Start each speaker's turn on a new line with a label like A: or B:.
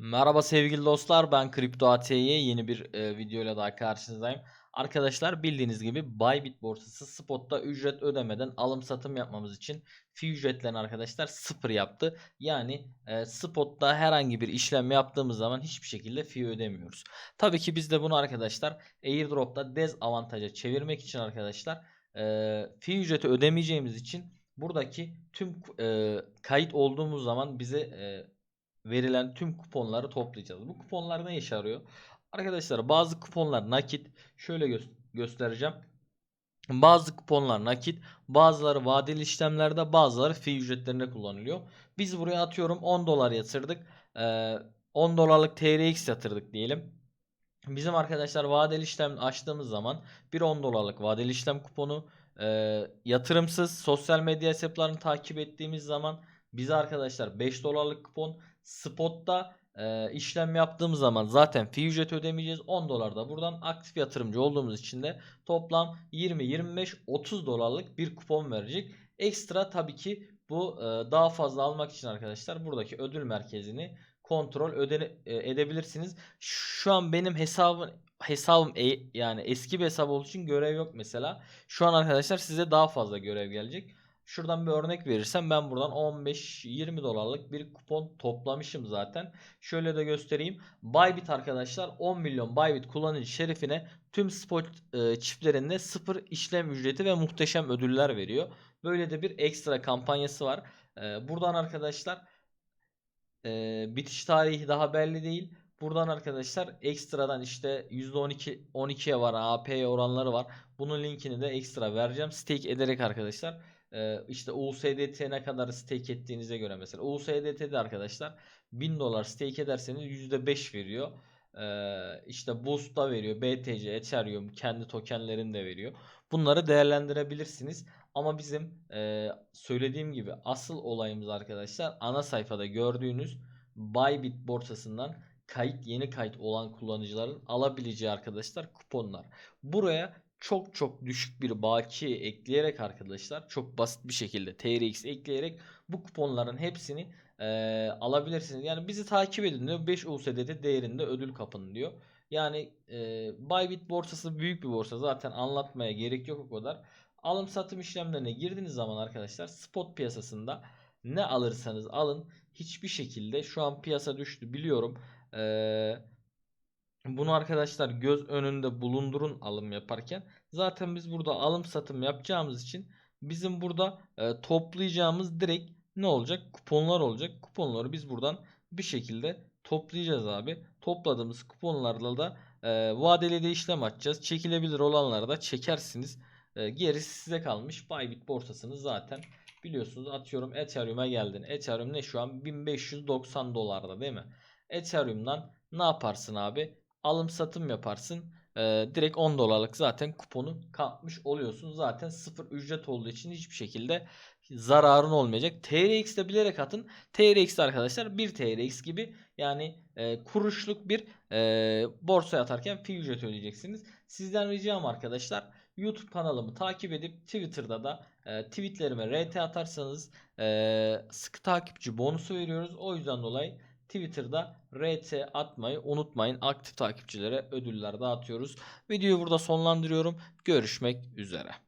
A: Merhaba sevgili dostlar ben Kripto AT'ye yeni bir e, video ile daha karşınızdayım. Arkadaşlar bildiğiniz gibi Bybit borsası spotta ücret ödemeden alım satım yapmamız için fi ücretlerini arkadaşlar sıfır yaptı. Yani e, spotta herhangi bir işlem yaptığımız zaman hiçbir şekilde fi ödemiyoruz. Tabii ki biz de bunu arkadaşlar airdrop'ta dezavantaja çevirmek için arkadaşlar e, fi ücreti ödemeyeceğimiz için buradaki tüm e, kayıt olduğumuz zaman bize e, verilen tüm kuponları toplayacağız. Bu kuponlar ne işe yarıyor? Arkadaşlar bazı kuponlar nakit. Şöyle gö- göstereceğim. Bazı kuponlar nakit, bazıları vadeli işlemlerde, bazıları fi ücretlerinde kullanılıyor. Biz buraya atıyorum 10 dolar yatırdık. Ee, 10 dolarlık TRX yatırdık diyelim. Bizim arkadaşlar vadeli işlem açtığımız zaman bir 10 dolarlık vadeli işlem kuponu e, yatırımsız sosyal medya hesaplarını takip ettiğimiz zaman bize arkadaşlar 5 dolarlık kupon spotta e, işlem yaptığımız zaman zaten fi ücreti ödemeyeceğiz. 10 dolar da buradan aktif yatırımcı olduğumuz için de toplam 20, 25, 30 dolarlık bir kupon verecek. Ekstra tabii ki bu e, daha fazla almak için arkadaşlar buradaki ödül merkezini kontrol ödene, e, edebilirsiniz. Şu an benim hesabım hesabım e- yani eski bir hesap olduğu için görev yok mesela. Şu an arkadaşlar size daha fazla görev gelecek. Şuradan bir örnek verirsem ben buradan 15-20 dolarlık bir kupon toplamışım zaten. Şöyle de göstereyim. Bybit arkadaşlar 10 milyon Bybit kullanıcı şerifine tüm spot e, çiftlerinde sıfır işlem ücreti ve muhteşem ödüller veriyor. Böyle de bir ekstra kampanyası var. E, buradan arkadaşlar e, bitiş tarihi daha belli değil. Buradan arkadaşlar ekstradan işte %12 12'ye var AP'ye oranları var. Bunun linkini de ekstra vereceğim. Stake ederek arkadaşlar işte USDT ne kadar stake ettiğinize göre mesela USDT'de arkadaşlar 1000 dolar stake ederseniz %5 veriyor. İşte Boost da veriyor. BTC, Ethereum kendi tokenlerini de veriyor. Bunları değerlendirebilirsiniz. Ama bizim söylediğim gibi asıl olayımız arkadaşlar ana sayfada gördüğünüz Bybit borsasından kayıt yeni kayıt olan kullanıcıların alabileceği arkadaşlar kuponlar. Buraya çok çok düşük bir bakiye ekleyerek arkadaşlar çok basit bir şekilde TRX ekleyerek bu kuponların hepsini e, alabilirsiniz. Yani bizi takip edin diyor. 5 USDT değerinde ödül kapın diyor. Yani e, Bybit borsası büyük bir borsa. Zaten anlatmaya gerek yok o kadar. Alım satım işlemlerine girdiğiniz zaman arkadaşlar spot piyasasında ne alırsanız alın hiçbir şekilde şu an piyasa düştü biliyorum. Eee bunu arkadaşlar göz önünde bulundurun alım yaparken. Zaten biz burada alım satım yapacağımız için bizim burada e, toplayacağımız direkt ne olacak? Kuponlar olacak. Kuponları biz buradan bir şekilde toplayacağız abi. Topladığımız kuponlarla da e, vadeli de işlem açacağız. Çekilebilir olanları da çekersiniz. E, gerisi size kalmış. Bybit borsasını zaten biliyorsunuz atıyorum Ethereum'a geldin. Ethereum ne şu an 1590 dolarda değil mi? Ethereum'dan ne yaparsın abi? Alım satım yaparsın. Ee, direkt 10 dolarlık zaten kuponu kapmış oluyorsun. Zaten sıfır ücret olduğu için hiçbir şekilde zararın olmayacak. TRX'de bilerek atın. TRX arkadaşlar 1 TRX gibi yani e, kuruşluk bir e, borsaya atarken fi ücreti ödeyeceksiniz. Sizden ricam arkadaşlar YouTube kanalımı takip edip Twitter'da da e, tweetlerime RT atarsanız e, sıkı takipçi bonusu veriyoruz. O yüzden dolayı Twitter'da RT atmayı unutmayın. Aktif takipçilere ödüller dağıtıyoruz. Videoyu burada sonlandırıyorum. Görüşmek üzere.